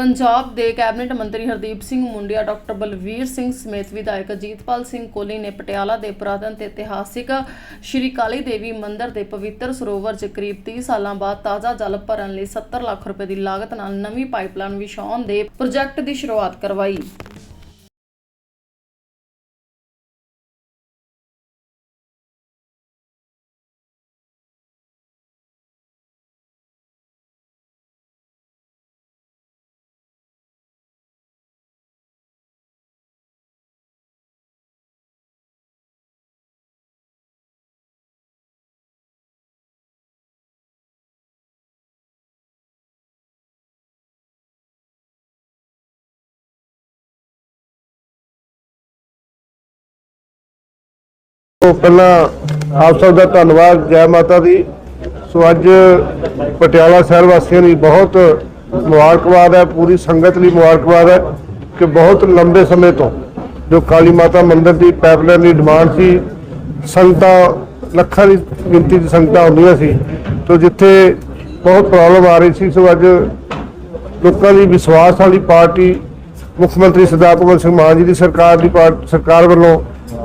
ਪੰਜਾਬ ਦੇ ਕੈਬਨਿਟ ਮੰਤਰੀ ਹਰਦੀਪ ਸਿੰਘ ਮੁੰਡਿਆ, ਡਾਕਟਰ ਬਲਵੀਰ ਸਿੰਘ ਸਮੇਤ ਵਿਧਾਇਕ ਅਜੀਤਪਾਲ ਸਿੰਘ ਕੋਹਲੀ ਨੇ ਪਟਿਆਲਾ ਦੇ ਪੁਰਾਤਨ ਤੇ ਇਤਿਹਾਸਿਕ ਸ਼੍ਰੀ ਕਾਲੀ ਦੇਵੀ ਮੰਦਿਰ ਦੇ ਪਵਿੱਤਰ ਸਰੋਵਰ 'ਚ ਕਰੀਬ 30 ਸਾਲਾਂ ਬਾਅਦ ਤਾਜ਼ਾ ਜਲ ਭਰਨ ਲਈ 70 ਲੱਖ ਰੁਪਏ ਦੀ ਲਾਗਤ ਨਾਲ ਨਵੀਂ ਪਾਈਪਲਾਈਨ ਵਿਛਾਉਣ ਦੇ ਪ੍ਰੋਜੈਕਟ ਦੀ ਸ਼ੁਰੂਆਤ ਕਰਵਾਈ। ਤੋਂ ਪਹਿਲਾਂ ਆਪ ਸਭ ਦਾ ਧੰਨਵਾਦ, ਜੈ ਮਾਤਾ ਦੀ। ਸੋ ਅੱਜ ਪਟਿਆਲਾ ਸ਼ਹਿਰ ਵਾਸੀਆਂ ਲਈ ਬਹੁਤ ਮੁਬਾਰਕਬਾਦ ਹੈ, ਪੂਰੀ ਸੰਗਤ ਲਈ ਮੁਬਾਰਕਬਾਦ ਹੈ ਕਿ ਬਹੁਤ ਲੰਬੇ ਸਮੇਂ ਤੋਂ ਜੋ ਕਾਲੀ ਮਾਤਾ ਮੰਦਿਰ ਦੀ ਪਾਈਪਲਾਈਨ ਦੀ ਡਿਮਾਂਡ ਸੀ, ਸੰਗਤਾਂ, ਲੱਖਾਂ ਦੀ ਗਿਣਤੀ ਦੀ ਸੰਗਤਾਂ ਆਉਂਦੀਆਂ ਸੀ, ਤੋਂ ਜਿੱਥੇ ਬਹੁਤ ਪ੍ਰੋਬਲਮ ਆ ਰਹੀ ਸੀ, ਸੋ ਅੱਜ ਲੋਕਾਂ ਦੀ ਵਿਸ਼ਵਾਸ ਵਾਲੀ ਪਾਰਟੀ ਮੁੱਖ ਮੰਤਰੀ ਸਰਦਾਰ ਭਗਵੰਤ ਸਿੰਘ ਮਾਨ ਜੀ ਦੀ ਸਰਕਾਰ ਦੀ ਪਾਰ- ਸਰਕਾਰ ਵੱਲੋਂ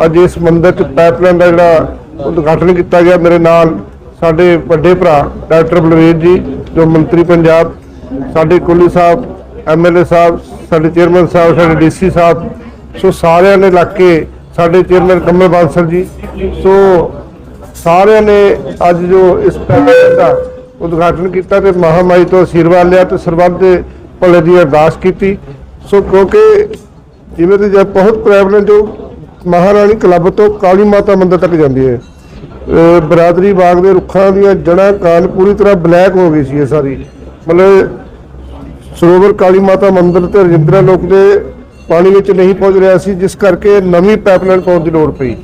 ਅੱਜ ਇਸ ਮੰਦਿਰ 'ਚ ਪਾਈਪਲਾਈਨ ਦਾ ਜਿਹੜਾ ਉਦਘਾਟਨ ਕੀਤਾ ਗਿਆ, ਮੇਰੇ ਨਾਲ ਸਾਡੇ ਵੱਡੇ ਭਰਾ ਡਾਕਟਰ ਬਲਵੀਰ ਜੀ, ਜੋ ਮੰਤਰੀ ਪੰਜਾਬ, ਸਾਡੇ ਕੋਲੀ ਸਾਹਿਬ ਐਮਐਲਏ ਸਾਹਿਬ, ਸਾਡੇ ਚੇਅਰਮੈਨ ਸਾਹਿਬ, ਸਾਡੇ ਡੀਸੀ ਸਾਹਿਬ, ਸੋ ਸਾਰਿਆਂ ਨੇ ਲੱਗ ਕੇ ਸਾਡੇ ਚੇਅਰਮੈਨ ਕਮਲ ਬਾਂਸਲ ਜੀ, ਸੋ ਸਾਰਿਆਂ ਨੇ ਅੱਜ ਜੋ ਇਸ ਪੈਕੇਜ ਦਾ ਉਦਘਾਟਨ ਕੀਤਾ ਤੇ ਮਹਾਮਾਈ ਤੋਂ ਆਸ਼ੀਰਵਾਦ ਲਿਆ ਤੇ ਸਰਬੱਤ ਦੇ ਭਲੇ ਦੀ ਅਰਦਾਸ ਕੀਤੀ। ਸੋ ਕਿਉਂਕਿ ਜਿਵੇਂ ਤੇ ਜਦ ਬਹੁਤ ਪ੍ਰੋਬਲਮ ਜੋ ਮਹਾਰਾਣੀ ਕਲੱਬ ਤੋਂ ਕਾਲੀ ਮਾਤਾ ਮੰਦਿਰ ਤੱਕ ਜਾਂਦੀ ਹੈ। ਬਰਾਦਰੀ ਬਾਗ ਦੇ ਰੁੱਖਾਂ ਦੀਆਂ ਜੜ੍ਹਾਂ ਕਾਨ ਪੂਰੀ ਤਰ੍ਹਾਂ ਬਲੈਕ ਹੋ ਗਈ ਸੀ ਇਹ ਸਾਰੀ। ਮਤਲਬ ਸਰੋਵਰ ਕਾਲੀ ਮਾਤਾ ਮੰਦਿਰ ਤੇ ਰਜਿੰਦਰਾ ਲੋਕ ਦੇ ਪਾਣੀ ਵਿੱਚ ਨਹੀਂ ਪਹੁੰਚ ਰਿਹਾ ਸੀ, ਜਿਸ ਕਰਕੇ ਨਵੀਂ ਪਾਈਪਲਾਈਨ ਪਾਉਣ ਦੀ ਲੋੜ ਪਈ।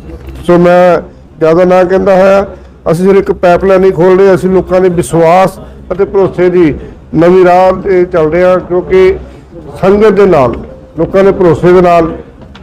ਸੋ ਮੈਂ ਜ਼ਿਆਦਾ ਨਾ ਕਹਿੰਦਾ ਹੋਇਆ ਅਸੀਂ ਸਿਰ ਇੱਕ ਪਾਈਪਲਾਈਨ ਨਹੀਂ ਖੋਲ ਰਹੇ ਅਸੀਂ ਲੋਕਾਂ ਦੇ ਵਿਸ਼ਵਾਸ ਅਤੇ ਭਰੋਸੇ ਦੀ ਨਵੀਂ ਰਾਹ ਤੇ ਚੱਲ ਰਹੇ ਹਾਂ, ਕਿਉਂਕਿ ਸੰਗਤ ਦੇ ਨਾਲ, ਲੋਕਾਂ ਦੇ ਭਰੋਸੇ ਦੇ ਨਾਲ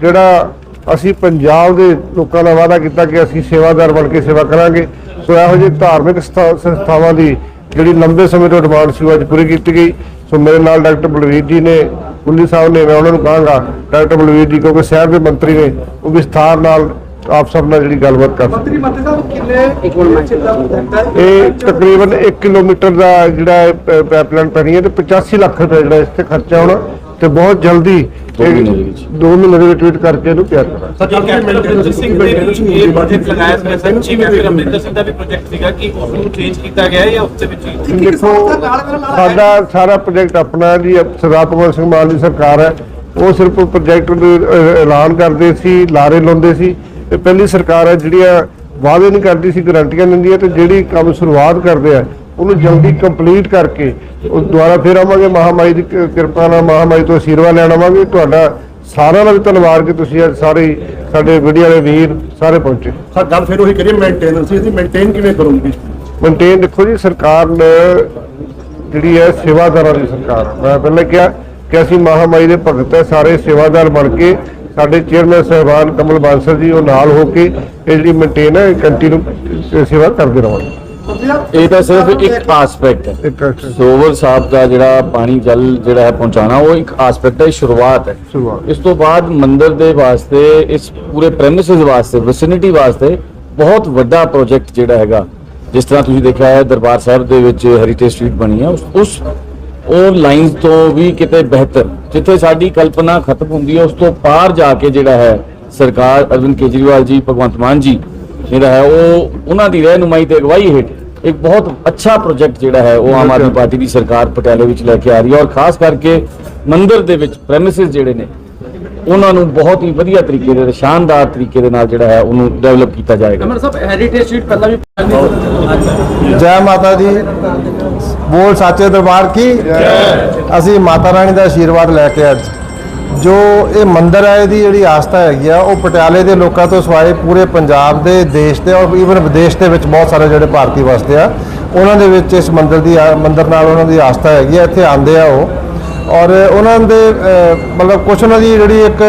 ਜਿਹੜਾ ਅਸੀਂ ਪੰਜਾਬ ਦੇ ਲੋਕਾਂ ਦਾ ਵਾਅਦਾ ਕੀਤਾ ਕਿ ਅਸੀਂ ਸੇਵਾਦਾਰ ਬਣ ਕੇ ਸੇਵਾ ਕਰਾਂਗੇ। ਸੋ ਇਹੋ ਜਿਹੇ ਧਾਰਮਿਕ ਸਥਾ- ਸੰਸਥਾਵਾਂ ਦੀ ਜਿਹੜੀ ਲੰਬੇ ਸਮੇਂ ਤੋਂ ਡਿਮਾਂਡ ਸੀ ਉਹ ਅੱਜ ਪੂਰੀ ਕੀਤੀ ਗਈ। ਸੋ ਮੇਰੇ ਨਾਲ ਡਾਕਟਰ ਬਲਵੀਰ ਜੀ ਨੇ ਕੁੱਲੀ ਸਾਹਿਬ ਨੇ ਮੈਂ ਉਹਨਾਂ ਨੂੰ ਕਹਾਂਗਾ ਡਾਕਟਰ ਬਲਵੀਰ ਜੀ ਕਿਉਂਕਿ ਸ਼ਹਿਰ ਦੇ ਮੰਤਰੀ ਨੇ ਉਹ ਵਿਸਥਾਰ ਨਾਲ ਆਪ ਸਭ ਨਾਲ ਜਿਹੜੀ ਗੱਲਬਾਤ ਕਰ ਸਕਦੇ ਮੰਤਰੀ ਮੰਤਰੀ ਸਾਹਿਬ ਕਿੰਨੇ ਇੱਕ ਮਿੰਟ ਦਾ ਪ੍ਰੋਜੈਕਟ ਹੈ? ਇਹ ਤਕਰੀਬਨ 1 ਕਿਲੋਮੀਟਰ ਦਾ ਜਿਹੜਾ ਪਾਈਪਲਾਈਨ ਪੈਣੀ ਹੈ ਤੇ 85 ਲੱਖ ਰੁਪਏ ਜਿਹੜਾ ਇਸ ਤੇ ਖਰਚਾ ਹੋਣਾ। ਤੇ ਬਹੁਤ ਜਲਦੀ ਇਹ 2 ਮਹੀਨੇ ਦੇ ਵਿੱਚ ਵਿੱਚ ਕਰਕੇ ਇਹਨੂੰ ਤਿਆਰ ਕਰਾਂਗੇ। ਸਰ ਜੋ ਕੈਪਟਨ ਅਮਰਿੰਦਰ ਸਿੰਘ ਨੇ ਵੀ ਇਹ ਪ੍ਰੋਜੈਕਟ ਲਗਾਇਆ ਸੀ ਚੀਫ ਮਿਨਿਸਟਰ ਅਮਰਿੰਦਰ ਸਿੰਘ ਦਾ ਵੀ ਪ੍ਰੋਜੈਕਟ ਸੀਗਾ ਕਿ ਉਸ ਨੂੰ ਚੇਂਜ ਕੀਤਾ ਗਿਆ ਹੈ ਜਾਂ ਉਸ ਦੇ ਵਿੱਚ ਹੀ ਦੇਖੋ ਸਾਡਾ ਸਾਰਾ ਪ੍ਰੋਜੈਕਟ ਆਪਣਾ ਜੀ ਸਰਦਾਰ ਭਗਵੰਤ ਸਿੰਘ ਮਾਨ ਦੀ ਸਰਕਾਰ ਹੈ। ਉਹ ਸਿਰਫ ਪ੍ਰੋਜੈਕਟ ਦੇ ਅ, ਐਲਾਨ ਕਰਦੇ ਸੀ ਲਾਰੇ ਲਾਉਂਦੇ ਸੀ। ਤੇ ਪਹਿਲੀ ਸਰਕਾਰ ਹੈ ਜਿਹੜੀਆਂ ਵਾਅਦੇ ਨਹੀਂ ਕਰਦੀ ਸੀ ਗਾਰੰਟੀਆਂ ਦਿੰਦੀ ਹੈ ਤੇ ਜਿਹੜੀ ਕੰਮ ਸ਼ੁਰੂਆਤ ਕਰਦੇ ਆ ਉਹਨੂੰ ਜਲਦੀ ਕੰਪਲੀਟ ਕਰਕੇ ਉਹ ਦੁਬਾਰਾ ਫਿਰ ਆਵਾਂਗੇ ਮਹਾਮਾਈ ਦੀ ਕਿਰਪਾ ਨਾਲ ਮਹਾਮਾਈ ਤੋਂ ਆਸ਼ੀਰਵਾਦ ਲੈਣ ਆਵਾਂਗੇ। ਤੁਹਾਡਾ ਸਾਰਿਆਂ ਦਾ ਵੀ ਧੰਨਵਾਦ ਕਿ ਤੁਸੀਂ ਅੱਜ ਸਾਰੇ ਸਾਡੇ ਵੀਡੀਓ ਵਾਲੇ ਵੀਰ ਸਾਰੇ ਪਹੁੰਚੇ। ਸਰ ਗੱਲ ਫਿਰ ਉਹੀ ਕਰੀਏ ਮੇਨਟੇਨੈਂਸ ਇਹਦੀ ਮੇਨਟੇਨ ਕਿਵੇਂ ਕਰੋਗੇ? ਮੇਨਟੇਨ ਦੇਖੋ ਜੀ ਸਰਕਾਰ ਨੇ ਜਿਹੜੀ ਹੈ ਸੇਵਾਦਾਰਾਂ ਦੀ ਸਰਕਾਰ। ਮੈਂ ਪਹਿਲਾਂ ਕਿਹਾ ਕਿ ਅਸੀਂ ਮਹਾਮਾਈ ਦੇ ਭਗਤ ਹੈ ਸਾਰੇ ਸੇਵਾਦਾਰ ਬਣ ਕੇ ਸਾਡੇ ਚੇਅਰਮੈਨ ਸਹਿਬਾਨ ਕਮਲ ਬਾਂਸਲ ਜੀ ਉਹ ਨਾਲ ਹੋ ਕੇ ਇਹ ਜਿਹੜੀ ਮੇਨਟੇਨ ਹੈ ਕੰਟੀਨਿਊ ਸੇਵਾ ਕਰਦੇ ਰਹਾਂਗੇ ਇਹ ਤਾਂ ਸਿਰਫ ਇੱਕ ਆਸਪੈਕਟ ਹੈ। ਇੱਕ ਸਰੋਵਰ ਸਾਹਿਬ ਦਾ ਜਿਹੜਾ ਪਾਣੀ ਜਲ ਜਿਹੜਾ ਹੈ ਪਹੁੰਚਾਣਾ ਉਹ ਇੱਕ ਆਸਪੈਕਟ ਹੈ ਸ਼ੁਰੂਆਤ ਹੈ। ਸ਼ੁਰੂਆਤ। ਇਸ ਤੋਂ ਬਾਅਦ ਮੰਦਿਰ ਦੇ ਵਾਸਤੇ ਇਸ ਪੂਰੇ ਪ੍ਰੈਮਿਸਿਸ ਵਾਸਤੇ ਵਿਸਿਨਿਟੀ ਵਾਸਤੇ ਬਹੁਤ ਵੱਡਾ ਪ੍ਰੋਜੈਕਟ ਜਿਹੜਾ ਹੈਗਾ ਜਿਸ ਤਰ੍ਹਾਂ ਤੁਸੀਂ ਦੇਖਿਆ ਹੈ ਦਰਬਾਰ ਸਾਹਿਬ ਦੇ ਵਿੱਚ ਹੈਰੀਟੇਜ ਸਟਰੀਟ ਬਣੀ ਹੈ ਉਸ ਉਸ ਉਹ ਲਾਈਨਸ ਤੋਂ ਵੀ ਕਿਤੇ ਬਿਹਤਰ। ਜਿੱਥੇ ਸਾਡੀ ਕਲਪਨਾ ਖਤਮ ਹੁੰਦੀ ਹੈ ਉਸ ਤੋਂ ਪਾਰ ਜਾ ਕੇ ਜਿਹੜਾ ਹੈ ਸਰਕਾਰ ਅਰਵਿੰਦ ਕੇਜਰੀਵਾਲ ਜੀ ਭਗਵੰਤ ਮਾਨ ਜੀ ਜਿਹੜਾ ਹੈ ਉਹ ਉਹਨਾਂ ਦੀ ਰਹਿਨੁਮਾਈ ਤੇ ਅਗਵਾਈ ਹੇਠ ਇੱਕ ਬਹੁਤ ਅੱਛਾ ਪ੍ਰੋਜੈਕਟ ਜਿਹੜਾ ਹੈ ਉਹ ਆਮ ਆਦਮੀ ਪਾਰਟੀ ਦੀ ਸਰਕਾਰ ਪਟਿਆਲੇ ਵਿੱਚ ਲੈ ਕੇ ਆ ਰਹੀ ਹੈ ਔਰ ਖਾਸ ਕਰਕੇ ਮੰਦਿਰ ਦੇ ਵਿੱਚ ਪ੍ਰੈਮਿਸਿਸ ਜਿਹੜੇ ਨੇ ਉਹਨਾਂ ਨੂੰ ਬਹੁਤ ਹੀ ਵਧੀਆ ਤਰੀਕੇ ਦੇ ਸ਼ਾਨਦਾਰ ਤਰੀਕੇ ਦੇ ਨਾਲ ਜਿਹੜਾ ਹੈ ਉਹਨੂੰ ਡਿਵੈਲਪ ਕੀਤਾ ਜਾਏਗਾ। ਅਮਰ ਸਾਹਿਬ ਹੈਰੀਟੇਜ ਸਟਰੀਟ ਪਹਿਲਾਂ ਵੀ ਜੈ ਮਾਤਾ ਦੀ। ਬੋਲ ਸਾਚੇ ਦਰਬਾਰ ਕੀ? ਅਸੀਂ ਮਾਤਾ ਰਾਣੀ ਦਾ ਆਸ਼ੀਰਵਾਦ ਲੈ ਕੇ ਅੱਜ। ਜੋ ਇਹ ਮੰਦਿਰ ਹੈ, ਇਹਦੀ ਜਿਹੜੀ ਆਸਥਾ ਹੈਗੀ ਆ, ਉਹ ਪਟਿਆਲੇ ਦੇ ਲੋਕਾਂ ਤੋਂ ਸਿਵਾਏ ਪੂਰੇ ਪੰਜਾਬ ਦੇ ਦੇਸ਼ ਦੇ ਔਰ ਈਵਨ ਵਿਦੇਸ਼ ਦੇ ਵਿੱਚ ਬਹੁਤ ਸਾਰੇ ਜਿਹੜੇ ਭਾਰਤੀ ਵਸਦੇ ਆ, ਉਹਨਾਂ ਦੇ ਵਿੱਚ ਇਸ ਮੰਦਿਰ ਦੀ ਆ- ਮੰਦਿਰ ਨਾਲ ਉਹਨਾਂ ਦੀ ਆਸਥਾ ਹੈਗੀ ਆ, ਇੱਥੇ ਆਉਂਦੇ ਆ ਉਹ। ਔਰ ਉਹਨਾਂ ਦੇ ਮਤਲਬ ਕੁਛ ਉਹਨਾਂ ਦੀ ਜਿਹੜੀ ਇੱਕ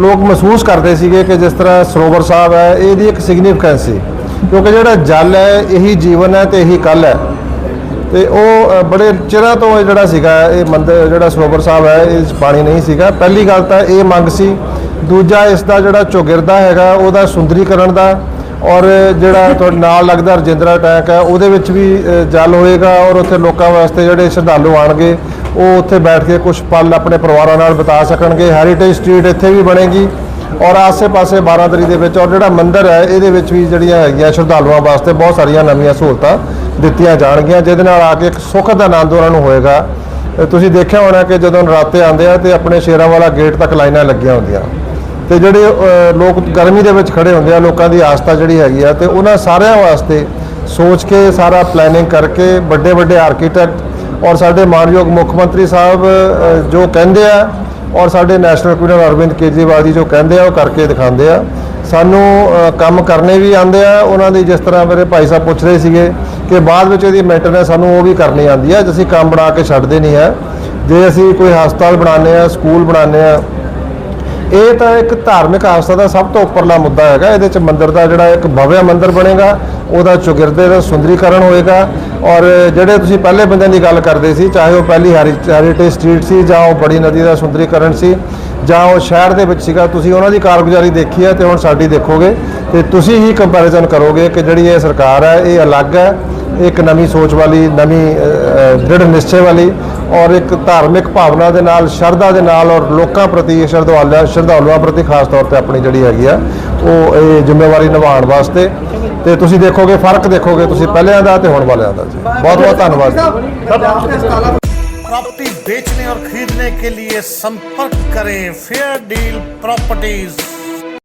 ਲੋਕ ਮਹਿਸੂਸ ਕਰਦੇ ਸੀਗੇ ਕਿ ਜਿਸ ਤਰ੍ਹਾਂ ਸਰੋਵਰ ਸਾਹਿਬ ਹੈ, ਇਹਦੀ ਇੱਕ ਸਿਗਨੀਫਿਕੈਂਸ ਸੀ। ਕਿਉਂਕਿ ਜਿਹੜਾ ਜਲ ਹੈ, ਇਹੀ ਜੀਵਨ ਹੈ ਤੇ ਇਹੀ ਕੱਲ ਹੈ। ਤੇ ਉਹ ਬੜੇ ਚਿਰਾਂ ਤੋਂ ਇਹ ਜਿਹੜਾ ਸੀਗਾ, ਇਹ ਮੰਦਰ ਜਿਹੜਾ ਸਰੋਵਰ ਸਾਹਿਬ ਹੈ, ਇਹ 'ਚ ਪਾਣੀ ਨਹੀਂ ਸੀਗਾ। ਪਹਿਲੀ ਗੱਲ ਤਾਂ ਇਹ ਮੰਗ ਸੀ। ਦੂਜਾ ਇਸ ਦਾ ਜਿਹੜਾ ਚੌਗਿਰਦਾ ਹੈਗਾ, ਉਹਦਾ ਸੁੰਦਰੀਕਰਨ ਦਾ ਔਰ ਜਿਹੜਾ ਤੁਹਾਡੇ ਨਾਲ ਲੱਗਦਾ ਰਜਿੰਦਰਾ ਟੈਂਕ ਹੈ, ਉਹਦੇ ਵਿੱਚ ਵੀ ਜਲ ਹੋਏਗਾ ਔਰ ਉੱਥੇ ਲੋਕਾਂ ਵਾਸਤੇ ਜਿਹੜੇ ਸ਼ਰਧਾਲੂ ਆਣਗੇ ਉਹ ਉੱਥੇ ਬੈਠ ਕੇ ਕੁਝ ਪਲ ਆਪਣੇ ਪਰਿਵਾਰਾਂ ਨਾਲ ਬਿਤਾ ਸਕਣਗੇ। ਹੈਰੀਟੇਜ ਸਟਰੀਟ ਇੱਥੇ ਵੀ ਬਣੇਗੀ। ਔਰ ਆਸੇ-ਪਾਸੇ ਬਾਰਾਦਰੀ ਦੇ ਵਿੱਚ, ਔਰ ਜਿਹੜਾ ਮੰਦਿਰ ਹੈ, ਇਹਦੇ ਵਿੱਚ ਵੀ ਜਿਹੜੀਆਂ ਹੈਗੀਆਂ ਸ਼ਰਧਾਲੂਆਂ ਵਾਸਤੇ ਬਹੁਤ ਸਾਰੀਆਂ ਨਵੀਆਂ ਸਹੂਲਤਾਂ ਦਿੱਤੀਆਂ ਜਾਣਗੀਆਂ, ਜਿਹਦੇ ਨਾਲ ਆ ਕੇ ਇੱਕ ਸੁੱਖ ਦਾ ਆਨੰਦ ਉਹਨਾਂ ਨੂੰ ਹੋਏਗਾ। ਤੁਸੀਂ ਦੇਖਿਆ ਹੋਣਾ ਕਿ ਜਦੋਂ ਨਰਾਤੇ ਆਉਂਦੇ ਆ, ਤੇ ਆਪਣੇ ਸ਼ੇਰਾਂ ਵਾਲਾ ਗੇਟ ਤੱਕ ਲਾਈਨਾਂ ਲੱਗੀਆਂ ਹੁੰਦੀਆਂ। ਤੇ ਜਿਹੜੇ ਲੋਕ ਗਰਮੀ ਦੇ ਵਿੱਚ ਖੜੇ ਹੁੰਦੇ ਆ, ਲੋਕਾਂ ਦੀ ਆਸਥਾ ਜਿਹੜੀ ਹੈਗੀ ਆ, ਤੇ ਉਹਨਾਂ ਸਾਰਿਆਂ ਵਾਸਤੇ ਸੋਚ ਕੇ ਸਾਰਾ ਪਲੈਨਿੰਗ ਕਰਕੇ ਵੱਡੇ ਵੱਡੇ ਆਰਕੀਟੈਕਟ ਔਰ ਸਾਡੇ ਮਾਨਯੋਗ ਮੁੱਖ ਮੰਤਰੀ ਸਾਹਿਬ ਜੋ ਕਹਿੰਦੇ ਆ ਔਰ ਸਾਡੇ ਨੈਸ਼ਨਲ ਕਮਿਸ਼ਨਰ ਅਰਵਿੰਦ ਕੇਜਰੀਵਾਲ ਜੀ ਜੋ ਕਹਿੰਦੇ ਆ, ਉਹ ਕਰਕੇ ਦਿਖਾਉਂਦੇ ਆ। ਸਾਨੂੰ ਕੰਮ ਕਰਨੇ ਵੀ ਆਉਂਦੇ ਆ। ਉਹਨਾਂ ਦੀ ਜਿਸ ਤਰ੍ਹਾਂ ਮੇਰੇ ਭਾਈ ਸਾਹਿਬ ਪੁੱਛ ਰਹੇ ਸੀਗੇ ਕਿ ਬਾਅਦ ਵਿੱਚ ਇਹਦੀ ਮੇਨਟੇਨੈਂਸ ਸਾਨੂੰ ਉਹ ਵੀ ਕਰਨੀ ਆਉਂਦੀ ਆ ਅਸੀਂ ਕੰਮ ਬਣਾ ਕੇ ਛੱਡਦੇ ਨਹੀਂ ਹੈ ਜੇ ਅਸੀਂ ਕੋਈ ਹਸਪਤਾਲ ਬਣਾਉਂਦੇ ਆ, ਸਕੂਲ ਬਣਾਉਂਦੇ ਆ, ਇਹ ਤਾਂ ਇੱਕ ਧਾਰਮਿਕ ਆਸਥਾ ਦਾ ਸਭ ਤੋਂ ਉੱਪਰਲਾ ਮੁੱਦਾ ਹੈਗਾ। ਇਹਦੇ ਚ ਮੰਦਿਰ ਦਾ ਜਿਹੜਾ ਇੱਕ ਭਵਿਆ ਮੰਦਿਰ ਬਣੇਗਾ, ਉਹਦਾ ਚੁਗਿਰਦੇ ਦਾ ਸੁੰਦਰੀਕਰਨ ਹੋਏਗਾ। ਔਰ ਜਿਹੜੇ ਤੁਸੀਂ ਪਹਿਲੇ ਬੰਦਿਆਂ ਦੀ ਗੱਲ ਕਰਦੇ ਸੀ, ਚਾਹੇ ਉਹ ਪਹਿਲੀ ਹੈਰੀਟੇਜ ਸਟਰੀਟ ਸੀ ਜਾਂ ਉਹ ਬੜੀ ਨਦੀ ਦਾ ਸੁੰਦਰੀਕਰਨ ਸੀ ਜਾਂ ਉਹ ਸ਼ਹਿਰ ਦੇ ਵਿੱਚ ਸੀਗਾ, ਤੁਸੀਂ ਉਹਨਾਂ ਦੀ ਕਾਰਗੁਜ਼ਾਰੀ ਦੇਖੀ ਹੈ ਤੇ ਹੁਣ ਸਾਡੀ ਦੇਖੋਗੇ ਤੇ ਤੁਸੀਂ ਹੀ ਕੰਪੈਰੀਜ਼ਨ ਕਰੋਗੇ ਕਿ ਜਿਹੜੀ ਇਹ ਸਰਕਾਰ ਹੈ, ਇਹ ਅਲੱਗ ਹੈ, ਇੱਕ ਨਵੀਂ ਸੋਚ ਵਾਲੀ, ਨਵੀਂ ਦ੍ਰਿੜ ਨਿਸ਼ਚੇ ਵਾਲੀ ਔਰ ਇੱਕ ਧਾਰਮਿਕ ਭਾਵਨਾ ਦੇ ਨਾਲ, ਸ਼ਰਧਾ ਦੇ ਨਾਲ ਔਰ ਲੋਕਾਂ ਪ੍ਰਤੀ ਸ਼ਰਧਾਲੂਆਂ ਸ਼ਰਧਾਲੂਆਂ ਪ੍ਰਤੀ ਖਾਸ ਤੌਰ ਤੇ ਆਪਣੀ ਜਿਹੜੀ ਹੈਗੀ ਆ, ਉਹ ਇਹ ਜ਼ਿੰਮੇਵਾਰੀ ਨਿਭਾਉਣ ਵਾਸਤੇ ਤੇ ਤੁਸੀਂ ਦੇਖੋਗੇ ਫਰਕ ਦੇਖੋਗੇ ਤੁਸੀਂ ਪਹਿਲਿਆਂ ਦਾ ਤੇ ਹੁਣ ਵਾਲਿਆਂ ਦਾ ਜੀ ਬਹੁਤ ਬਹੁਤ ਧੰਨਵਾਦ प्रॉपर्टी बेचने और खरीदने के लिए संपर्क करें फेयर डील प्रॉपर्टीज